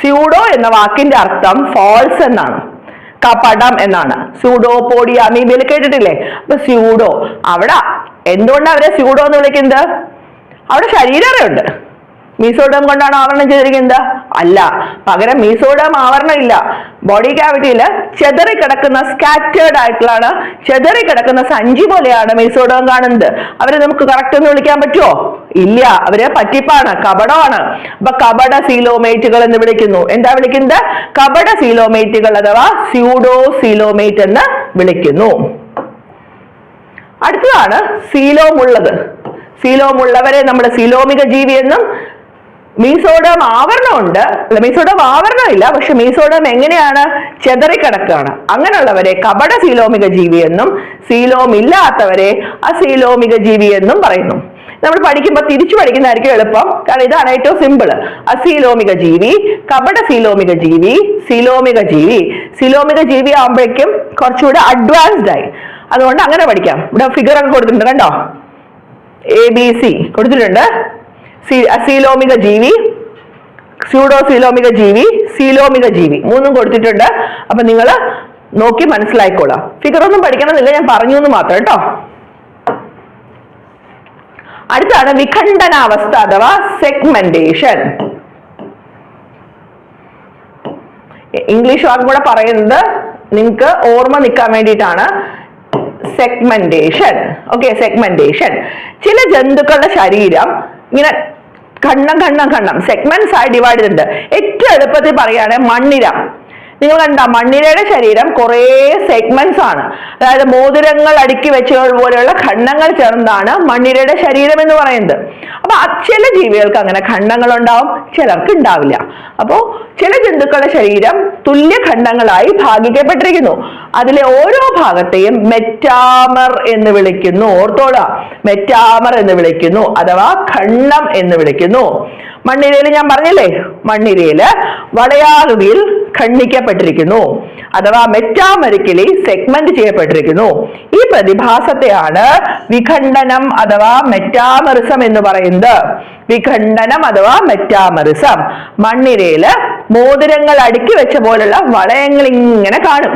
സ്യൂഡോ എന്ന വാക്കിന്റെ അർത്ഥം ഫോൾസ് എന്നാണ്. കപടം എന്നാണ്. സ്യൂഡോ സ്യൂഡോപോഡിയ അമീബിയിൽ കേട്ടിട്ടില്ലേ? അപ്പൊ സ്യൂഡോ അവിടെ എന്തുകൊണ്ടാണ് അവരെ സ്യൂഡോ എന്ന് വിളിക്കുന്നത്? അവിടെ ശരീരമുണ്ട് മീസോഡം കൊണ്ടാണ് ആവരണം ചെയ്തിരിക്കുന്നത്. അല്ല പകരം മീസോഡം ആവരണം ഇല്ല. ബോഡി ക്യാവിറ്റിയിൽ ചെതറി കിടക്കുന്ന സ്കാറ്റേർഡ് ആയിട്ടുള്ളതാണ് ചെതറി കിടക്കുന്ന സഞ്ചി പോലെയാണ് മീസോഡം കാണുന്നത്. അവരെ നമുക്ക് കറക്റ്റ് ഒന്ന് വിളിക്കാൻ പറ്റുമോ ഇല്ല അവർ പറ്റിപ്പാണ് കപടമാണ്. അപ്പൊ കപട സീലോമേറ്റുകൾ എന്ന് വിളിക്കുന്നു. എന്താ വിളിക്കുന്നത്? കപട സീലോമേറ്റുകൾ അഥവാ സ്യൂഡോ സീലോമേറ്റ് എന്ന് വിളിക്കുന്നു. അടുത്തതാണ് സീലോമുള്ളത് സീലോമുള്ളവരെ നമ്മൾ സീലോമിക ജീവി എന്നും മീസോഡം ആവരണമുണ്ട്. അല്ല മീസോഡം ആവരണം ഇല്ല പക്ഷെ മീസോഡം എങ്ങനെയാണ് ചെതറിക്കിടക്കുകയാണ് അങ്ങനെയുള്ളവരെ കപട സീലോമിക ജീവി എന്നും സീലോം ഇല്ലാത്തവരെ അസീലോമിക ജീവി എന്നും പറയുന്നു. നമ്മൾ പഠിക്കുമ്പോൾ തിരിച്ചു പഠിക്കുന്നതായിരിക്കും എളുപ്പം. കാരണം ഇതാണ് ഏറ്റവും സിമ്പിൾ അസീലോമിക ജീവി കപട സീലോമിക ജീവി സീലോമിക ജീവി. സീലോമിക ജീവി ആകുമ്പോഴേക്കും കുറച്ചുകൂടെ അഡ്വാൻസ്ഡ് ആയി. അതുകൊണ്ട് അങ്ങനെ പഠിക്കാം. ഇവിടെ ഫിഗർ ഒക്കെ കൊടുത്തിട്ടുണ്ട് കണ്ടോ? എ ബി സി കൊടുത്തിട്ടുണ്ട്. സി- ജീവി ജീവി സ്യൂഡോസീലോമിക ജീവി സീലോമിക ജീവി. മൂന്നും കൊടുത്തിട്ടുണ്ട്. അപ്പൊ നിങ്ങൾ നോക്കി മനസ്സിലായിക്കോളാം. ഫിഗർ ഒന്നും പഠിക്കണമെന്നില്ല ഞാൻ പറഞ്ഞു എന്ന് മാത്രം കേട്ടോ. അടുത്താണ് വിഖണ്ഡനാവസ്ഥ അഥവാ സെഗ്മെന്റേഷൻ ഇംഗ്ലീഷ് വാക്കും കൂടെ പറയുന്നത് നിങ്ങൾക്ക് ഓർമ്മ നിൽക്കാൻ വേണ്ടിയിട്ടാണ് സെഗ്മെന്റേഷൻ ഓക്കെ സെഗ്മെന്റേഷൻ ചില ജന്തുക്കളുടെ ശരീരം ഇങ്ങനെ ഖണ്ഡം ഖണ്ഡം ഖണ്ഡം. സെഗ്മെന്റ്സ് ആയി ഡിവൈഡ് ചെയ്തിട്ടുണ്ട് ഏറ്റവും എളുപ്പത്തിൽ പറയുകയാണെങ്കിൽ മണ്ണിര. നിങ്ങൾ കണ്ട മണ്ണിരയുടെ ശരീരം കുറേ സെഗ്മെന്റ്സ് ആണ്. അതായത് മോതിരങ്ങൾ അടുക്കി വെച്ച പോലെയുള്ള ഖണ്ഡങ്ങൾ ചേർന്നതാണ് മണ്ണിരയുടെ ശരീരം എന്ന് പറയുന്നത്. അപ്പൊ ചില ജീവികൾക്ക് അങ്ങനെ ഖണ്ഡങ്ങൾ ഉണ്ടാവും ചിലർക്ക് ഉണ്ടാവില്ല. അപ്പോ ചില ജന്തുക്കളുടെ ശരീരം തുല്യ ഖണ്ഡങ്ങളായി ഭാഗിക്കപ്പെട്ടിരിക്കുന്നു. അതിലെ ഓരോ ഭാഗത്തെയും മെറ്റാമർ എന്ന് വിളിക്കുന്നു. ഓർത്തോളാ. മെറ്റാമർ എന്ന് വിളിക്കുന്നു അഥവാ ഖണ്ഡം എന്ന് വിളിക്കുന്നു. മണ്ണിരയിൽ ഞാൻ പറഞ്ഞില്ലേ? മണ്ണിരയിൽ വടയാകൃതിയിൽ ഖണ്ഡിക്കപ്പെട്ടിരിക്കുന്നു. അഥവാ മെറ്റാമരിക്കലി സെഗ്മെന്റ് ചെയ്യപ്പെട്ടിരിക്കുന്നു. ഈ പ്രതിഭാസത്തെയാണ് വിഖണ്ഡനം അഥവാ മെറ്റാമറിസം എന്ന് പറയുന്നത്. വിഖണ്ഡനം അഥവാ മെറ്റാമറിസം. മണ്ണിരയിൽ മോതിരങ്ങൾ അടുക്കി വെച്ച പോലുള്ള വളയങ്ങൾ ഇങ്ങനെ കാണും.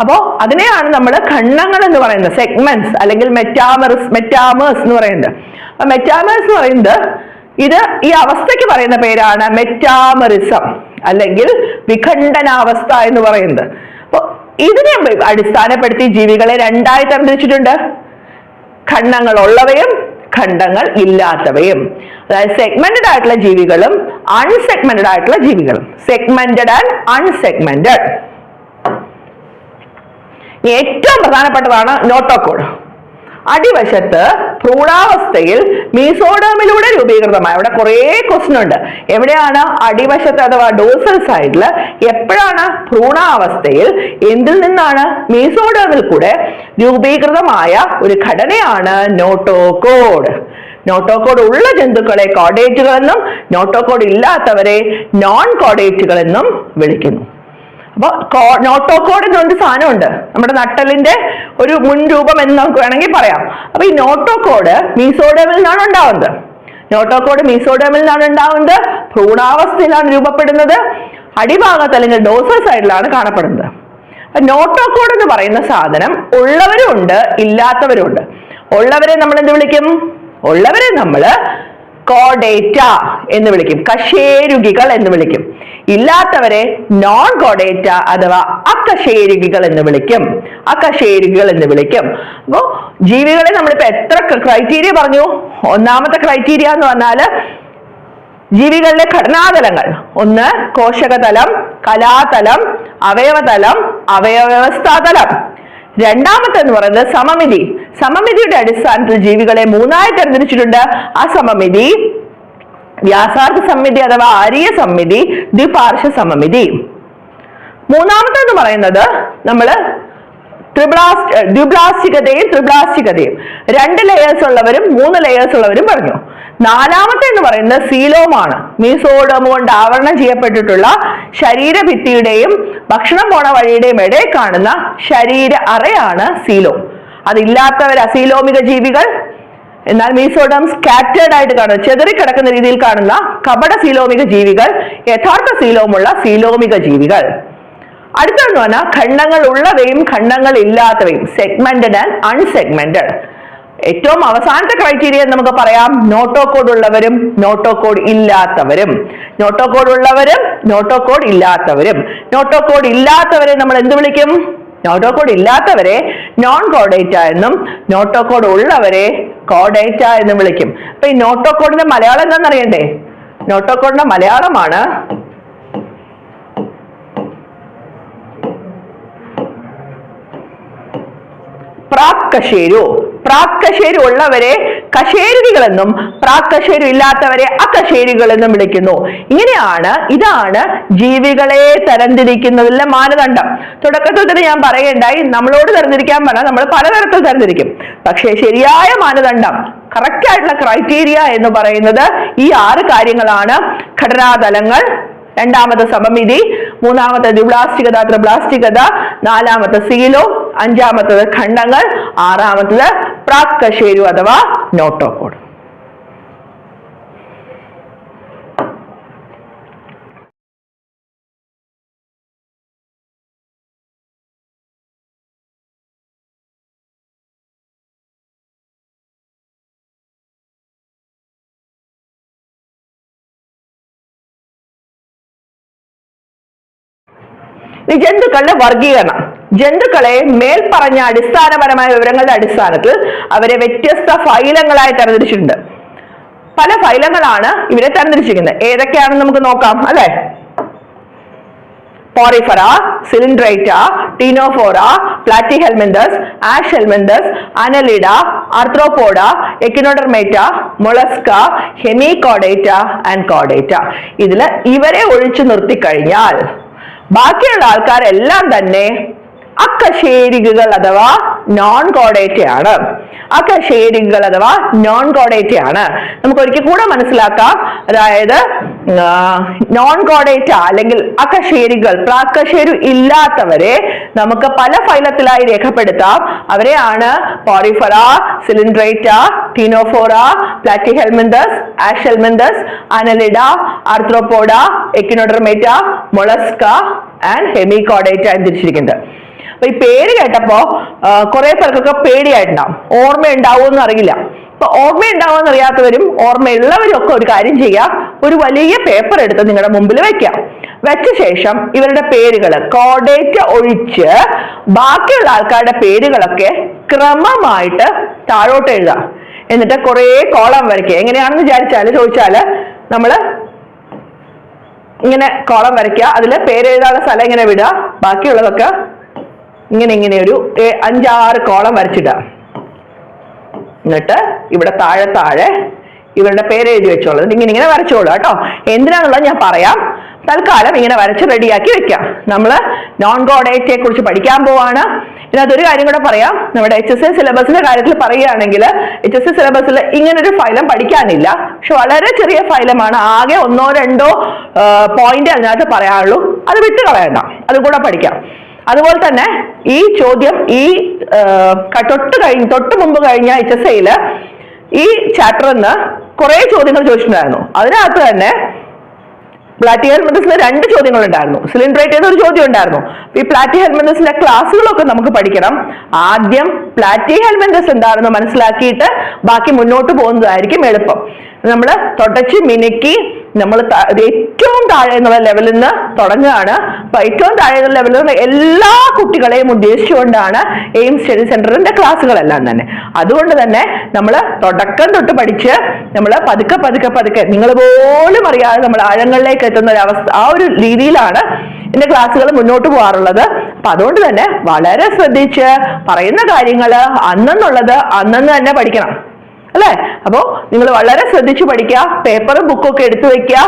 അപ്പോ അതിനെയാണ് നമ്മൾ ഖണ്ഡങ്ങൾ എന്ന് പറയുന്നത്. സെഗ്മെന്റ്സ് അല്ലെങ്കിൽ മെറ്റാമറിസ് മെറ്റാമേഴ്സ് എന്ന് പറയുന്നത്. മെറ്റാമേഴ്സ് എന്ന് പറയുന്നത് ഇത് ഈ അവസ്ഥയ്ക്ക് പറയുന്ന പേരാണ് മെറ്റാമറിസം. അല്ലെങ്കിൽ വിഖണ്ഡനാവസ്ഥ എന്ന് പറയുന്നത്. അപ്പൊ ഇതിനെ അടിസ്ഥാനപ്പെടുത്തി ജീവികളെ രണ്ടായി തരംതിരിച്ചിട്ടുണ്ട്. ഖണ്ഡങ്ങൾ ഉള്ളവയും ഖണ്ഡങ്ങൾ ഇല്ലാത്തവയും. അതായത് സെഗ്മെന്റഡ് ആയിട്ടുള്ള ജീവികളും അൺസെഗ്മെന്റഡ് ആയിട്ടുള്ള ജീവികളും. സെഗ്മെന്റഡ് ആൻഡ് അൺസെഗ്മെന്റഡ് ഏറ്റവും പ്രധാനപ്പെട്ടതാണ് നോട്ടോകോഡ് അടിവശത്ത് ഭ്രൂണാവസ്ഥയിൽ മീസോഡേമിലൂടെ രൂപീകൃതമായ. അവിടെ കുറേ ക്വസ്റ്റൻ ഉണ്ട്. എവിടെയാണ് അടിവശത്ത് അഥവാ ഡോസൽ സൈഡിൽ എപ്പോഴാണ് ഭ്രൂണാവസ്ഥയിൽ എന്തിൽ നിന്നാണ് മീസോഡേമിൽ കൂടെ രൂപീകൃതമായ ഒരു ഘടനയാണ് നോട്ടോകോഡ്. നോട്ടോകോഡ് ഉള്ള ജന്തുക്കളെ കോഡേറ്റുകൾ എന്നും നോട്ടോകോഡ് ഇല്ലാത്തവരെ നോൺ കോഡേറ്റുകൾ എന്നും വിളിക്കുന്നു. അപ്പൊ നോട്ടോകോഡ് എന്ന് പറഞ്ഞ സാധനമുണ്ട്. നമ്മുടെ നട്ടലിന്റെ ഒരു മുൻരൂപം എന്ന് നമുക്ക് വേണമെങ്കിൽ പറയാം. അപ്പൊ ഈ നോട്ടോകോഡ് മീസോഡമിൽ നിന്നാണ് ഉണ്ടാവുന്നത്. നോട്ടോകോഡ് മീസോഡമിൽ നിന്നാണ് ഉണ്ടാവുന്നത്. ഭ്രൂണാവസ്ഥയിലാണ് രൂപപ്പെടുന്നത്. അടിഭാഗത്ത് അല്ലെങ്കിൽ ഡോസൽ സൈഡിലാണ് കാണപ്പെടുന്നത്. അപ്പൊ നോട്ടോകോഡ് എന്ന് പറയുന്ന സാധനം ഉള്ളവരും ഉണ്ട് ഉള്ളവരെ നമ്മൾ എന്ത് വിളിക്കും? ഉള്ളവരെ നമ്മൾ കോഡേറ്റ എന്ന് വിളിക്കും. കശേരുകികൾ എന്ന് വിളിക്കും. ഇല്ലാത്തവരെ നോൺ കോഡേറ്റ അഥവാ അക്കശേരുകികൾ എന്ന് വിളിക്കും. അക്കശേരുകികൾ എന്ന് വിളിക്കും. അപ്പോ ജീവികളെ നമ്മളിപ്പോ എത്ര ക്രൈറ്റീരിയ പറഞ്ഞു? ഒന്നാമത്തെ ക്രൈറ്റീരിയ എന്ന് പറഞ്ഞാൽ ജീവികളുടെ ഘടനാതലങ്ങൾ. ഒന്ന് കോശകതലം കലാതലം അവയവതലം അവയവ്യവസ്ഥാതലം രണ്ടാമത്തെ എന്ന് പറയുന്നത് സമമിതി. സമമിതിയുടെ അടിസ്ഥാനത്തിൽ ജീവികളെ മൂന്നായി തരംതിരിച്ചിട്ടുണ്ട് ആ സമമിതി വ്യാസാർത്ഥ സമിതി അഥവാ ആരീയ സമിതി ദ്വിപാർശ്വ സമമിതി. മൂന്നാമത്തെ എന്ന് പറയുന്നത് നമ്മൾ ത്രിബ്ലാസ്റ്റ് ദ്വിബ്ലാസ്റ്റികതയും ത്രിബ്ലാസ്റ്റികതയും. രണ്ട് ലെയേഴ്സ് ഉള്ളവരും മൂന്ന് ലെയേഴ്സ് ഉള്ളവരും പറഞ്ഞു. നാലാമത്തെ എന്ന് പറയുന്നത് സീലോമാണ്. മീസോഡോമ കൊണ്ട് ആവരണം ചെയ്യപ്പെട്ടിട്ടുള്ള ശരീരഭിത്തിയുടെയും ഭക്ഷണം പോണ വഴിയുടെയും ഇടയിൽ കാണുന്ന ശരീര അറയാണ് സീലോം. അതില്ലാത്തവർ അസീലോമിക ജീവികൾ. എന്നാൽ മീസോഡം സ്കാറ്റേഡ് ആയിട്ട് കാണുന്ന ചെതറിക്കിടക്കുന്ന രീതിയിൽ കാണുന്ന കപട സീലോമിക ജീവികൾ യഥാർത്ഥ സീലോമുള്ള സീലോമിക ജീവികൾ. അടുത്തെന്ന് പറഞ്ഞാൽ ഖണ്ഡങ്ങൾ ഉള്ളവയും ഖണ്ഡങ്ങൾ ഇല്ലാത്തവയും സെഗ്മെന്റഡ് ആൻഡ് അൺസെഗ്മെന്റഡ് ഏറ്റവും അവസാനത്തെ ക്രൈറ്റീരിയ നമുക്ക് പറയാം. നോട്ടോ കോഡ് ഉള്ളവരും നോട്ടോ കോഡ് ഇല്ലാത്തവരും. നോട്ടോ കോഡ് ഉള്ളവരും നോട്ടോ കോഡ് ഇല്ലാത്തവരും. നോട്ടോ കോഡ് ഇല്ലാത്തവരെ നമ്മൾ എന്ത് വിളിക്കും? നോട്ടോ കോഡ് ഇല്ലാത്തവരെ നോൺ കോഡേറ്റ എന്നും നോട്ടോ കോഡ് ഉള്ളവരെ കോഡേറ്റ എന്നും വിളിക്കും. അപ്പൊ ഈ നോട്ടോ കോഡിന്റെ മലയാളം എന്താണെന്ന് അറിയണ്ടേ? നോട്ടോ കോഡിന്റെ മലയാളമാണ് പ്രാക് കശേരു പ്രാക് കശേരു ഉള്ളവരെ കശേരുകളെന്നും പ്രാക് ഇല്ലാത്തവരെ അകശേരുകൾ എന്നും വിളിക്കുന്നു. ഇങ്ങനെയാണ് ഇതാണ് ജീവികളെ തരംതിരിക്കുന്നതിലെ മാനദണ്ഡം. തുടക്കത്തിൽ തന്നെ ഞാൻ പറയേണ്ടായി നമ്മളോട് തരംതിരിക്കാൻ പറഞ്ഞാൽ നമ്മൾ പലതരത്തിൽ തരംതിരിക്കും. പക്ഷേ ശരിയായ മാനദണ്ഡം കറക്റ്റ് ആയിട്ടുള്ള ക്രൈറ്റീരിയ എന്ന് പറയുന്നത് ഈ ആറ് കാര്യങ്ങളാണ്. ഘടനാതലങ്ങൾ രണ്ടാമത്തെ സമമിതി മൂന്നാമത്തെ ദ്വിബ്ലാസ്റ്റികത ത്രിബ്ലാസ്റ്റികത നാലാമത്തെ സീലോ അഞ്ചാമത്തത് ഖണ്ഡങ്ങൾ ആറാമത്തത് പ്രാക് കശേരു അഥവാ നോട്ടോകോഡ്. ജന്തുക്കളുടെ വർഗീകരണം. ജന്തുക്കളെ മേൽപ്പറഞ്ഞ അടിസ്ഥാനപരമായ വിവരങ്ങളുടെ അടിസ്ഥാനത്തിൽ അവരെ വ്യത്യസ്ത ഫൈലങ്ങളായി തരംതിരിച്ചിട്ടുണ്ട്. പല ഫൈലങ്ങളാണ് ഇവരെ തരംതിരിച്ചിരിക്കുന്നത്. ഏതൊക്കെയാണെന്ന് നമുക്ക് നോക്കാം അല്ലെ? Porifera Coelenterata Ctenophora Platyhelminthes Aschelminthes Annelida Arthropoda Echinodermata Mollusca Hemichordata and കോഡേറ്റ ഇതിൽ ഇവരെ ഒഴിച്ചു നിർത്തിക്കഴിഞ്ഞാൽ ബാക്കിയുള്ള ആൾക്കാരെല്ലാം തന്നെ അക്കശേരികൾ അഥവാ നോൺ കോഡേറ്റ ആണ്. അക്കശേരികൾ അഥവാ നോൺ കോഡേറ്റ ആണ്. നമുക്ക് ഒരിക്കൽ കൂടെ മനസ്സിലാക്കാം. അതായത് നോൺ കോഡേറ്റ അല്ലെങ്കിൽ അക്കശേരികൾ പ്രാക്കശേരു ഇല്ലാത്തവരെ നമുക്ക് പല ഫൈലത്തിലായി രേഖപ്പെടുത്താം. അവരെയാണ് Porifera Coelenterata Ctenophora Platyhelminthes Aschelminthes Annelida Arthropoda Echinodermata Mollusca and Hemichordata എന്ന് തിരിച്ചിരിക്കുന്നത് അപ്പൊ ഈ പേര് കേട്ടപ്പോ കുറെ പേർക്കൊക്കെ പേടിയായിട്ടുണ്ടാവും. ഓർമ്മ ഉണ്ടാവുമെന്ന് അറിയില്ല. ഇപ്പൊ ഓർമ്മ ഉണ്ടാവുമെന്ന് അറിയാത്തവരും ഓർമ്മയുള്ളവരും ഒക്കെ ഒരു കാര്യം ചെയ്യാം ഒരു വലിയ പേപ്പർ എടുത്ത് നിങ്ങളുടെ മുമ്പിൽ വെക്കാം വെച്ച ശേഷം ഇവരുടെ പേരുകൾ കോഡേറ്റ് ഒഴിച്ച് ബാക്കിയുള്ള ആൾക്കാരുടെ പേരുകളൊക്കെ ക്രമമായിട്ട് താഴോട്ട് എഴുതാം എന്നിട്ട് കുറേ കോളം വരയ്ക്കുക. എങ്ങനെയാണെന്ന് വിചാരിച്ചാൽ ചോദിച്ചാൽ നമ്മൾ ഇങ്ങനെ കോളം വരയ്ക്കുക. അതിൽ പേരെഴുതാനുള്ള സ്ഥലം ഇങ്ങനെ വിടുക. ബാക്കിയുള്ളതൊക്കെ ഇങ്ങനെ ഇങ്ങനെ ഒരു അഞ്ചാറ് കോളം വരച്ചിടുക എന്നിട്ട് ഇവിടെ താഴെ താഴെ ഇവരുടെ പേര് എഴുതി വെച്ചോളൂ. എന്നിട്ട് ഇങ്ങനെ ഇങ്ങനെ വരച്ചോളൂ കേട്ടോ. എന്തിനാന്നുള്ളത് ഞാൻ പറയാം. തൽക്കാലം ഇങ്ങനെ വരച്ച് റെഡിയാക്കി വെക്കാം. നമ്മൾ നോൺ കോഡേറ്റയെ കുറിച്ച് പഠിക്കാൻ പോവാണ്. ഇതിനകത്ത് ഒരു കാര്യം കൂടെ പറയാം. നമ്മുടെ എച്ച് എസ് എ സിലബസിന്റെ കാര്യത്തിൽ പറയുകയാണെങ്കിൽ എച്ച് എസ് എ സിലബസിൽ ഇങ്ങനൊരു ഫൈലം പഠിക്കാനില്ല. പക്ഷെ വളരെ ചെറിയ ഫൈലമാണ്. ആകെ ഒന്നോ രണ്ടോ പോയിന്റ് അതിനകത്ത് പറയാനുള്ളൂ. അത് വിട്ട് കളയണ്ട അതും കൂടെ പഠിക്കാം. അതുപോലെ തന്നെ ഈ ചോദ്യം ഈ തൊട്ട് കഴിഞ്ഞ് തൊട്ട് മുമ്പ് കഴിഞ്ഞ എച്ച് എസ് ഐയിൽ ഈ ചാപ്റ്ററിൽ നിന്ന് കുറെ ചോദ്യങ്ങൾ ചോദിച്ചിട്ടുണ്ടായിരുന്നു. അതിനകത്ത് തന്നെ പ്ലാറ്റി ഹെൽമെന്റസിന് രണ്ട് ചോദ്യങ്ങൾ ഉണ്ടായിരുന്നു സിലിണ്ടറേറ്റ് ചെയ്ത ഒരു ചോദ്യം ഉണ്ടായിരുന്നു. ഈ പ്ലാറ്റി ഹെൽമെന്റസിന്റെ ക്ലാസ്സുകളൊക്കെ നമുക്ക് പഠിക്കണം. ആദ്യം പ്ലാറ്റി ഹെൽമെന്റസ് എന്താണെന്ന് മനസ്സിലാക്കിയിട്ട് ബാക്കി മുന്നോട്ട് പോകുന്നതായിരിക്കും എളുപ്പം. നമ്മൾ തുടച്ച് മിനുക്കി നമ്മൾ ഏറ്റവും താഴെ എന്നുള്ള ലെവലിൽ നിന്ന് തുടങ്ങുകയാണ്. അപ്പൊ ഏറ്റവും താഴെ എന്നുള്ള ലെവലിൽ നിന്ന് എല്ലാ കുട്ടികളെയും ഉദ്ദേശിച്ചുകൊണ്ടാണ് എയിം സ്റ്റഡി സെന്ററിന്റെ ക്ലാസ്സുകളെല്ലാം തന്നെ. അതുകൊണ്ട് തന്നെ നമ്മൾ തുടക്കം തൊട്ട് പഠിച്ച് നമ്മൾ പതുക്കെ പതുക്കെ പതുക്കെ നിങ്ങൾ പോലും അറിയാതെ നമ്മൾ ആഴങ്ങളിലേക്ക് എത്തുന്ന ഒരു അവസ്ഥ ആ ഒരു രീതിയിലാണ് എന്റെ ക്ലാസ്സുകൾ മുന്നോട്ട് പോകാറുള്ളത്. അപ്പൊ അതുകൊണ്ട് തന്നെ വളരെ ശ്രദ്ധിച്ച് പറയുന്ന കാര്യങ്ങൾ അന്നെന്നുള്ളത് അന്നെന്ന് തന്നെ പഠിക്കണം. അല്ലേ? അപ്പോ നിങ്ങൾ വളരെ ശ്രദ്ധിച്ചു പഠിക്കുക പേപ്പറും ബുക്കും ഒക്കെ എടുത്തു വെക്കുക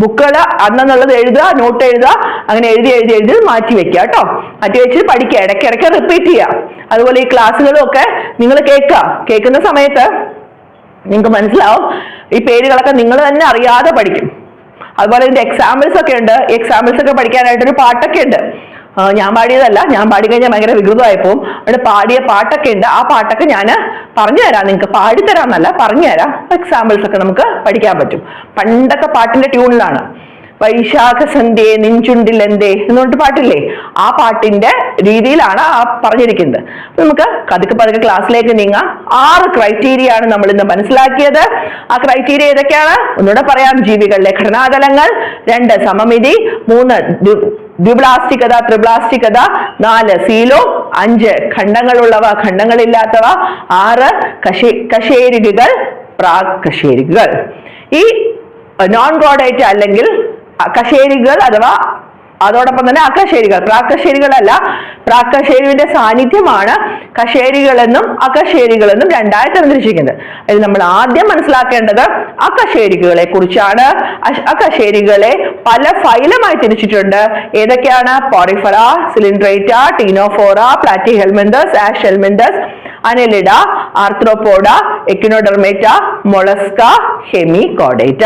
ബുക്കുകൾ അന്നെന്നുള്ളത് എഴുതുക നോട്ട് എഴുതുക അങ്ങനെ എഴുതി എഴുതി എഴുതി മാറ്റി വെക്കുക കേട്ടോ. മാറ്റി വെച്ച് പഠിക്കുക ഇടയ്ക്കിടയ്ക്ക് റിപ്പീറ്റ് ചെയ്യുക. അതുപോലെ ഈ ക്ലാസ്സുകളും ഒക്കെ നിങ്ങൾ കേൾക്കുക. കേൾക്കുന്ന സമയത്ത് നിങ്ങൾക്ക് മനസ്സിലാവും ഈ പേരുകളൊക്കെ നിങ്ങൾ തന്നെ അറിയാതെ പഠിക്കും. അതുപോലെ ഇതിന്റെ എക്സാമ്പിൾസ് ഒക്കെ ഉണ്ട്. എക്സാമ്പിൾസ് ഒക്കെ പഠിക്കാനായിട്ട് ഒരു പാട്ടൊക്കെ ഉണ്ട്. ഞാൻ പാടിയതല്ല. ഞാൻ പാടി കഴിഞ്ഞാൽ ഭയങ്കര വികൃതമായി പോകും അവിടെ പാടിയ പാട്ടൊക്കെ ഉണ്ട്. ആ പാട്ടൊക്കെ ഞാൻ പറഞ്ഞു തരാം. നിങ്ങൾക്ക് പാടിത്തരാന്നല്ല പറഞ്ഞു തരാം. എക്സാമ്പിൾസ് ഒക്കെ നമുക്ക് പഠിക്കാൻ പറ്റും. പണ്ടത്തെ പാട്ടിന്റെ ട്യൂണിലാണ് വൈശാഖ സന്ധ്യേ നിഞ്ചുണ്ടിൽ എന്തേ എന്ന് പറഞ്ഞിട്ട് പാട്ടില്ലേ? ആ പാട്ടിന്റെ രീതിയിലാണ് ആ പറഞ്ഞിരിക്കുന്നത്. നമുക്ക് പതുക്കെ പതുക്കെ ക്ലാസ്സിലേക്ക് നീങ്ങാം. ആറ് ക്രൈറ്റീരിയ ആണ് നമ്മൾ ഇന്ന് മനസ്സിലാക്കിയത്. ആ ക്രൈറ്റീരിയ ഏതൊക്കെയാണ്? ഒന്നുകൂടെ പറയാം. ജീവികളിലെ ഘടനാതലങ്ങൾ രണ്ട് സമമിതി മൂന്ന് ദ്വിപ്ലാസ്റ്റിക്കത ത്രിപ്ലാസ്റ്റിക്കത നാല് സീലോ അഞ്ച് ഖണ്ഡങ്ങളുള്ളവ ഖണ്ഡങ്ങളില്ലാത്തവ ആറ് കശേ കശേരികൾ പ്രാക് കശേരികൾ ഈ നോൺ ഗോഡൈറ്റ് അല്ലെങ്കിൽ കശേരികൾ അഥവാ അതോടൊപ്പം തന്നെ അക്കശേരികൾ. പ്രാക്കശേരികളല്ല പ്രാക്കശേരിയുടെ സാന്നിധ്യമാണ് കശേരികളെന്നും അകശേരികളെന്നും രണ്ടായി തരംതിരിച്ചിരിക്കുന്നത് അതിൽ നമ്മൾ ആദ്യം മനസ്സിലാക്കേണ്ടത് അകശേരികളെ കുറിച്ചാണ് അകശേരികളെ പല ഫൈലമായി തിരിച്ചിട്ടുണ്ട്. ഏതൊക്കെയാണ്? Porifera Coelenterata Ctenophora Platyhelminthes Aschelminthes Annelida Arthropoda Echinodermata Mollusca Hemichordata